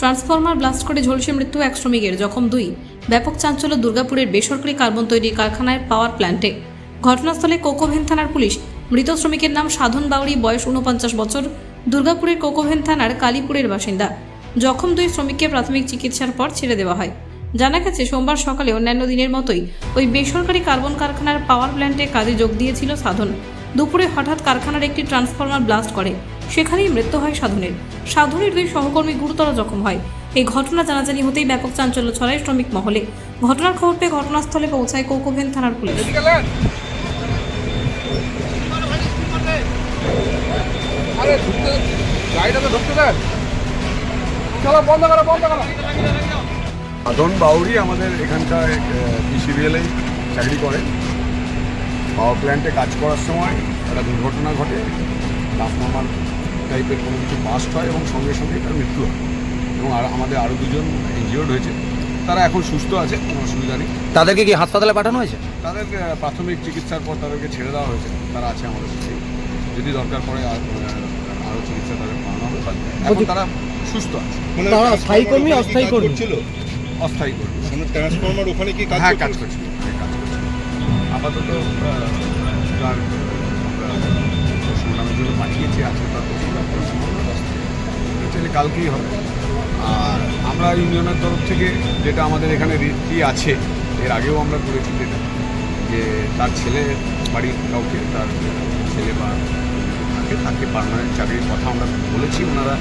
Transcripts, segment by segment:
Transformer blast করে ঝলসে মৃত্যু এক শ্রমিকের জখম দুই। ব্যাপক চাঞ্চল্য দুর্গাপুরের বেসরকারি কার্বন তৈরির কারখানায় পাওয়ার প্ল্যান্টে। ঘটনাস্থলে কোকোভেন থানার পুলিশ। মৃত শ্রমিকের নাম সাধন বাউরি বয়স উনপঞ্চাশ বছর। দুর্গাপুরের কোকোভেন থানার কালীপুরের বাসিন্দা। জখম দুই শ্রমিককে প্রাথমিক চিকিৎসার পর ছেড়ে দেওয়া হয়। জানা গেছে, সোমবার সকালে অন্যান্য দিনের মতোই ওই বেসরকারি কার্বন কারখানার পাওয়ার প্ল্যান্টে কাজে যোগ দিয়েছিল সাধন। দুপুরে হঠাৎ কারখানার একটি ট্রান্সফরমার ব্লাস্ট করে। সেখানেই মৃত্যু হয় সাধনের। সাধনের দুই সহকর্মী গুরুতর জখম হয়। এই ঘটনা জানাজানি হতেই ব্যাপক চাঞ্চল্য ছড়ায় শ্রমিক মহলে। ঘটনার খবর পেয়ে ঘটনাস্থলে পৌঁছায় কোকোভেন থানার পুলিশ। আরে ঢুকতে গাড়িটা তো ঢুকতে দেন। চলো বন্ধ করো বন্ধ করো। সাধন বাউরি আমাদের এখানকার বিসিবিএলে চাকরি করে। পাওয়ার প্ল্যান্টে কাজ করার সময় একটা দুর্ঘটনা ঘটে। ট্রান্সফর্মার টাইপের কোনো কিছু বাস্ট হয় এবং সঙ্গে সঙ্গে তার মৃত্যু হয়। এবং আর আমাদের আরও দুজন ইনজিওর্ড হয়েছে। তারা এখন সুস্থ আছে কোনো অসুবিধা নেই। তাদেরকে কি হাসপাতালে পাঠানো হয়েছে? তাদের প্রাথমিক চিকিৎসার পর তাদেরকে ছেড়ে দেওয়া হয়েছে। তারা আছে আমাদের সাথে। যদি দরকার পড়ে আর, আরও চিকিৎসা তাদের করানো হবে। এখন তারা সুস্থ আছে। মানে তারা স্থায়ী কর্মী, অস্থায়ী কর্মী? করছিল? অস্থায়ী করবে মানে ট্রান্সফরমার ওখানে কি কাজ হ্যাঁ করছিল? কাজ করছি হ্যাঁ, কাজ করছি আপাতত আজকে তার অ্যাকচুয়ালি কালকেই হবে। আর আমরা ইউনিয়নের তরফ থেকে যেটা আমাদের এখানে রীতি আছে এর আগেও আমরা করেছি যেটা যে তার ছেলে বাড়ির কাউকে তার ছেলে বা থাকে তাকে পার্মানেন্ট চাকরির কথা আমরা বলেছি ওনারা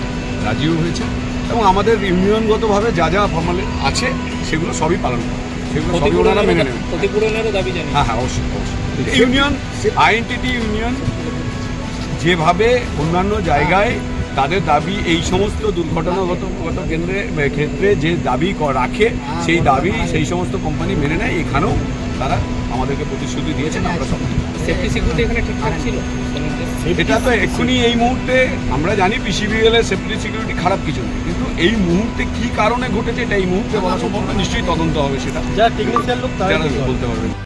রাজিও হয়েছে। এবং আমাদের ইউনিয়নগতভাবে যা যা ফর্মালি আছে সেগুলো সবই পালন করে। সেগুলো সবই ওনারা মেনে নেবেন। ক্ষতিপূরণেরও দাবি জানি হ্যাঁ হ্যাঁ অবশ্যই অবশ্যই। ইউনিয়ন আইএনটিটি ইউনিয়ন যেভাবে অন্যান্য জায়গায় তাদের দাবি এই সমস্ত দুর্ঘটনাগত গত কেন্দ্রে ক্ষেত্রে যে দাবি রাখে সেই দাবি সেই সমস্ত কোম্পানি মেনে নেয় এখানেও তারা আমাদেরকে প্রতিশ্রুতি দিয়েছেন আমরা সব সেফটি সিকিউরিটি এখানে ঠিকঠাক ছিল? এটা তো এক্ষুনি এই মুহূর্তে আমরা জানি পিসিবিএল এর সেফটি সিকিউরিটি খারাপ কিছু নেই কিন্তু এই মুহূর্তে কি কারণে ঘটেছে এটা এই মুহূর্তে বলা সম্ভব নিশ্চয়ই তদন্ত হবে সেটা। যারা টেকনিশিয়ান লোক যারা বলতে পারবেন